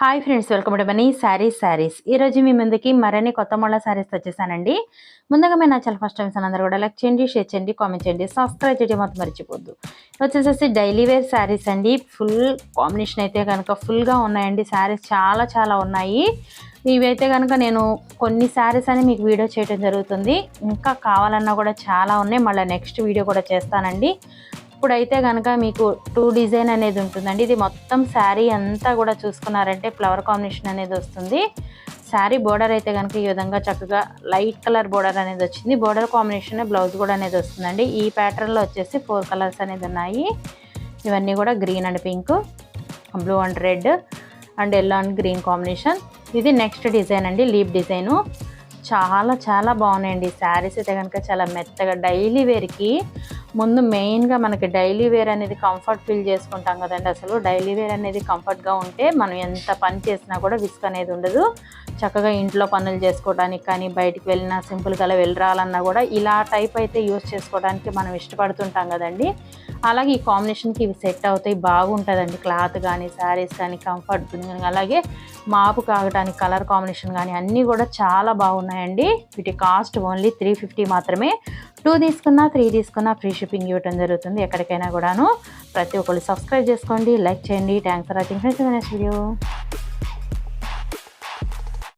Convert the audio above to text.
Hi friends welcome to money saris saris ఈరోజు మీ ముందుకి మరిన్ని కొత్త మోడల్ శారీస్ వచ్చేసానండి. ముందుగా మీరు నా చాలా ఫస్ట్ టైమ్స్ అందరూ కూడా లైక్ చేయండి షేర్ చేయండి కామెంట్ చేయండి సబ్స్క్రైబ్ చేయడం మాత్రం మర్చిపోద్దు వచ్చేసేసి డైలీ వేర్ శారీస్ అండి. ఫుల్ కాంబినేషన్ అయితే కనుక ఫుల్గా ఉన్నాయండి. శారీస్ చాలా చాలా ఉన్నాయి. ఇవైతే కనుక నేను కొన్ని శారీస్ అని మీకు వీడియో చేయడం జరుగుతుంది. ఇంకా కావాలన్నా కూడా చాలా ఉన్నాయి. మళ్ళీ నెక్స్ట్ వీడియో కూడా చేస్తానండి. ఇప్పుడైతే కనుక మీకు టూ డిజైన్ అనేది ఉంటుందండి. ఇది మొత్తం శారీ అంతా కూడా చూసుకున్నారంటే ఫ్లవర్ కాంబినేషన్ అనేది వస్తుంది. శారీ బోర్డర్ అయితే కనుక ఈ విధంగా చక్కగా లైట్ కలర్ బోర్డర్ అనేది వచ్చింది. బోర్డర్ కాంబినేషన్ బ్లౌజ్ కూడా అనేది వస్తుందండి. ఈ ప్యాటర్న్లో వచ్చేసి ఫోర్ కలర్స్ అనేది ఉన్నాయి. ఇవన్నీ కూడా green and pink blue and red and yellow and green combination. ఇది నెక్స్ట్ డిజైన్ అండి లీప్ డిజైను. చాలా చాలా బాగున్నాయండి. శారీస్ అయితే కనుక చాలా మెత్తగా డైలీ వేర్కి ముందు మెయిన్గా మనకి డైలీ వేర్ అనేది కంఫర్ట్ ఫీల్ చేసుకుంటాం కదండి అసలు. డైలీ వేర్ అనేది కంఫర్ట్గా ఉంటే మనం ఎంత పని చేసినా కూడా విస్క్ అనేది ఉండదు. చక్కగా ఇంట్లో పనులు చేసుకోవడానికి కానీ బయటికి వెళ్ళినా సింపుల్గా వెళ్ళి రావాలన్నా కూడా ఇలా టైప్ అయితే యూస్ చేసుకోవడానికి మనం ఇష్టపడుతుంటాం కదండి. అలాగే ఈ కాంబినేషన్కి ఇవి సెట్ అవుతాయి బాగుంటుందండి. క్లాత్ కానీ శారీస్ కానీ కంఫర్ట్ అలాగే మాపు కాగడానికి కలర్ కాంబినేషన్ కానీ అన్నీ కూడా చాలా బాగున్నాయండి. వీటి కాస్ట్ ఓన్లీ త్రీ ఫిఫ్టీ మాత్రమే. టూ తీసుకున్నా త్రీ తీసుకున్నా ఫ్రీ షిప్పింగ్ ఇవ్వడం జరుగుతుంది ఎక్కడికైనా కూడాను. ప్రతి ఒక్కళ్ళు సబ్స్క్రైబ్ చేసుకోండి లైక్ చేయండి. Thanks for watching friends next video